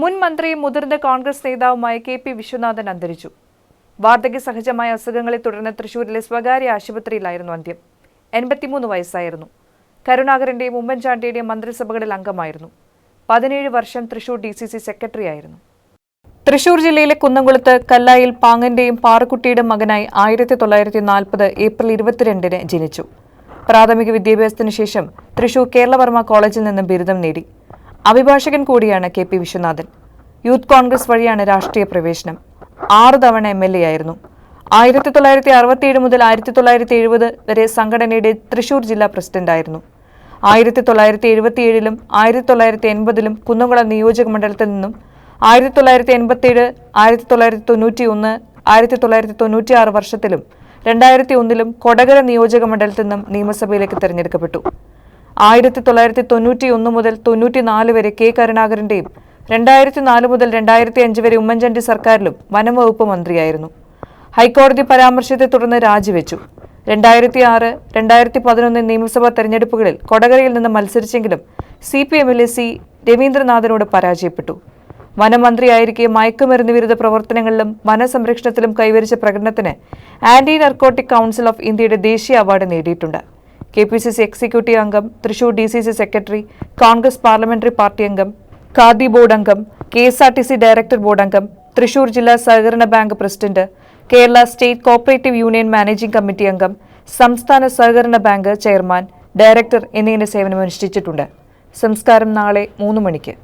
മുൻ മന്ത്രിയും മുതിർന്ന കോൺഗ്രസ് നേതാവുമായ കെ പി വിശ്വനാഥൻ അന്തരിച്ചു. വാർദ്ധക്യ സഹജമായ അസുഖങ്ങളെ തുടർന്ന് തൃശൂരിലെ സ്വകാര്യ ആശുപത്രിയിലായിരുന്നു അന്ത്യം. എൺപത്തിമൂന്ന് വയസ്സായിരുന്നു. കരുണാകരന്റെയും ഉമ്മൻചാണ്ടിയുടെയും മന്ത്രിസഭകളിൽ അംഗമായിരുന്നു. പതിനേഴ് വർഷം തൃശൂർ ഡി സി സി സെക്രട്ടറിയായിരുന്നു തൃശൂർ ജില്ലയിലെ കുന്നംകുളത്ത് കല്ലായിൽ പാങ്ങന്റെയും പാറക്കുട്ടിയുടെയും മകനായി ആയിരത്തി തൊള്ളായിരത്തി നാൽപ്പത് ഏപ്രിൽ ഇരുപത്തിരണ്ടിന് ജനിച്ചു. പ്രാഥമിക വിദ്യാഭ്യാസത്തിനു ശേഷം തൃശൂർ കേരളവർമ്മ കോളേജിൽ നിന്ന് ബിരുദം നേടി. അഭിഭാഷകൻ കൂടിയാണ് K P Viswanathan. Youth Congress വഴിയാണ് രാഷ്ട്രീയ പ്രവേശനം. ആറു തവണ എം എൽ എ ആയിരുന്നു. ആയിരത്തി തൊള്ളായിരത്തി അറുപത്തിയേഴ് മുതൽ ആയിരത്തി തൊള്ളായിരത്തി എഴുപത് വരെ സംഘടനയുടെ തൃശൂർ ജില്ലാ പ്രസിഡന്റായിരുന്നു. ആയിരത്തി തൊള്ളായിരത്തി എഴുപത്തിയേഴിലും ആയിരത്തി തൊള്ളായിരത്തി എൺപതിലും കുന്നംകുളം നിയോജക മണ്ഡലത്തിൽ നിന്നും ആയിരത്തി തൊള്ളായിരത്തി എൺപത്തിയേഴ് ആയിരത്തി തൊള്ളായിരത്തി തൊണ്ണൂറ്റി ഒന്ന് ആയിരത്തി തൊള്ളായിരത്തി തൊണ്ണൂറ്റി ആറ് വർഷത്തിലും രണ്ടായിരത്തി ഒന്നിലും കൊടകര നിയോജക മണ്ഡലത്തിൽ നിന്നും നിയമസഭയിലേക്ക് തെരഞ്ഞെടുക്കപ്പെട്ടു. ആയിരത്തി തൊള്ളായിരത്തി തൊണ്ണൂറ്റി ഒന്ന് മുതൽ തൊണ്ണൂറ്റിനാല് വരെ കെ കരുണാകരന്റെയും രണ്ടായിരത്തി നാല് മുതൽ രണ്ടായിരത്തി അഞ്ച് വരെ ഉമ്മൻചാണ്ടി സർക്കാരിലും വനംവകുപ്പ് മന്ത്രിയായിരുന്നു. ഹൈക്കോടതി പരാമർശത്തെ തുടർന്ന് രാജിവെച്ചു. രണ്ടായിരത്തി ആറ് രണ്ടായിരത്തി പതിനൊന്ന് നിയമസഭാ തെരഞ്ഞെടുപ്പുകളിൽ കൊടകരയിൽ നിന്ന് മത്സരിച്ചെങ്കിലും സി പി എമ്മിലെ സി രവീന്ദ്രനാഥിനോട് പരാജയപ്പെട്ടു. വനമന്ത്രിയായിരിക്കെ മയക്കുമരുന്ന് വിരുദ്ധ പ്രവർത്തനങ്ങളിലും വനസംരക്ഷണത്തിലും കൈവരിച്ച പ്രകടനത്തിന് ആന്റി നർക്കോട്ടിക് കൗൺസിൽ ഓഫ് ഇന്ത്യയുടെ ദേശീയ അവാർഡ് നേടിയിട്ടുണ്ട്. K P C C executive അംഗം Thrissur D C C secretary Congress parliamentary party അംഗം ഖാദി ബോർഡ് അംഗം K S R T C director board അംഗം തൃശൂർ ജില്ലാ സഹകരണ bank president Kerala state cooperative union managing committee അംഗം സംസ്ഥാന സഹകരണ ബാങ്ക് ചെയർമാൻ ഡയറക്ടർ എന്നിങ്ങനെ സേവനമനുഷ്ഠിച്ചിട്ടുണ്ട്. സംസ്കാരം നാളെ മൂന്ന് മണിക്ക്.